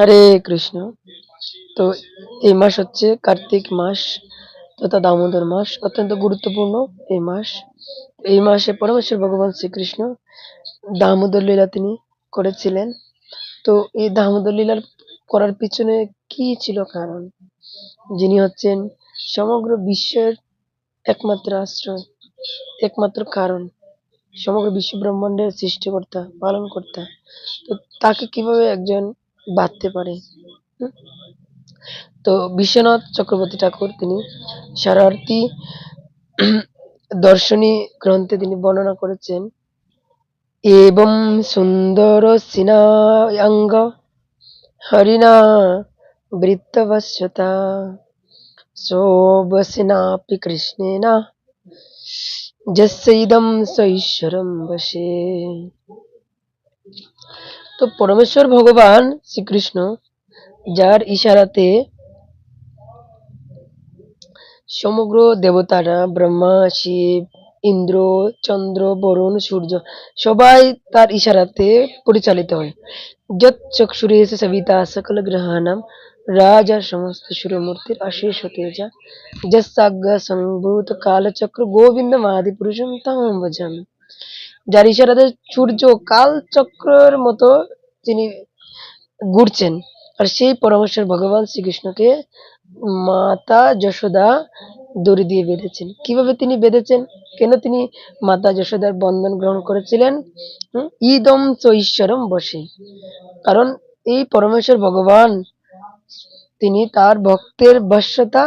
হরে কৃষ্ণ। তো এই মাস হচ্ছে কার্তিক মাস তথা দামোদর মাস, অত্যন্ত গুরুত্বপূর্ণ এই মাস। এই মাসে পরমেশ্বর ভগবান শ্রীকৃষ্ণ দামোদর লীলা তিনি করেছিলেন। তো এই দামোদর লীলার করার পিছনে কি ছিল কারণ? যিনি হচ্ছেন সমগ্র বিশ্বের একমাত্র আশ্রয়, একমাত্র কারণ, সমগ্র বিশ্ব ব্রহ্মাণ্ডের সৃষ্টিকর্তা, পালনকর্তা। তো তাকে কীভাবে একজন বাঁধতে পারে। তো বিশ্বনাথ চক্রবর্তী ঠাকুর, তিনি সারার্থী দর্শনী গ্রন্থে তিনি বর্ণনা করেছেন, এবং সুন্দর সিনাঙ্গ হরিণা বৃত্তবশ্যতা সোবসিনাপি কৃষ্ণেন যস্যইদম সঈশ্বরম বসে। তো পরমেশ্বর ভগবান শ্রীকৃষ্ণ, যার ইশারাতে সমগ্র দেবতারা, ব্রহ্মা, শিব, ইন্দ্র, চন্দ্র, বরুণ, সূর্য, সবাই তার ইশারাতে পরিচালিত হয়। যত চক্ষুরে সবিতা সকল গ্রহাণাম রাজা সমস্ত সুরমূর্তির অশেষ তেজা যজ্ঞ সংভূত কালচক্র গোবিন্দ মাদি পুরুষম তাম ভজামি। যার ইশারাতে সূর্য কাল চক্রের মতো তিনি ঘুরছেন। আর সেই পরমেশ্বর ভগবান শ্রীকৃষ্ণকে মাতা যশোদা দড়ি দিয়ে বেঁধেছেন। কীভাবে তিনি বেঁধেছেন? কেন তিনি মাতা যশোদার বন্ধন গ্রহণ করেছিলেন? ইদম চ ঈশ্বরম বসে। কারণ এই পরমেশ্বর ভগবান তিনি তার ভক্তের বশ্যতা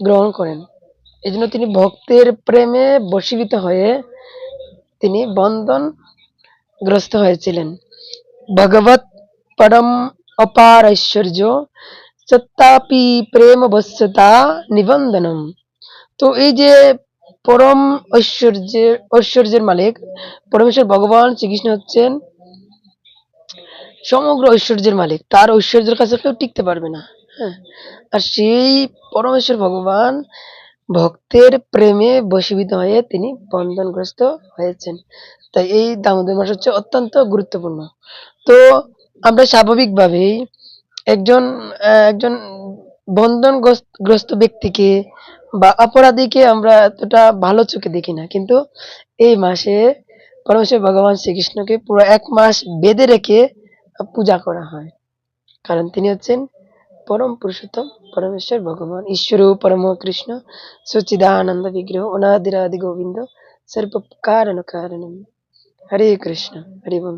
গ্রহণ করেন। এজন্য তিনি ভক্তের প্রেমে বশীভূত হয়ে তিনি বন্ধন গ্রস্ত হয়েছিলেন। ভগবত পরম অপার ঐশ্বর্য সত্তাপি প্রেম বশ্যতা নিবন্ধনম। তো এই যে পরম ঐশ্বর্যের ঐশ্বর্যের মালিক, পরমেশ্বর ভগবান শ্রীকৃষ্ণ হচ্ছেন সমগ্র ঐশ্বর্যের মালিক। তার ঐশ্বর্যের কাছে কেউ টিকতে পারবে না। হ্যাঁ। আর সেই পরমেশ্বর ভগবান ভক্তের প্রেমে বশীভূত হয়ে তিনি বন্ধনগ্রস্ত হয়েছেন। তাই এই দামোদর মাস হচ্ছে অত্যন্ত গুরুত্বপূর্ণ। তো আমরা স্বাভাবিকভাবেই একজন একজন বন্ধনগ্রস্ত ব্যক্তিকে বা অপরাধীকে আমরা এতটা ভালো চোখে দেখি না। কিন্তু এই মাসে পরমেশ্বর ভগবান শ্রীকৃষ্ণকে পুরো এক মাস বেঁধে রেখে পূজা করা হয়। কারণ তিনি হচ্ছেন পরম পুরুষোত্তম পরমেশ্বর ভগবান ঈশ্বর পরম কৃষ্ণ সচিদানন্দ বিগ্রহ অনাদিরাদি গোবিন্দ সর্ব কারণ কারণ হরে কৃষ্ণ হরি বল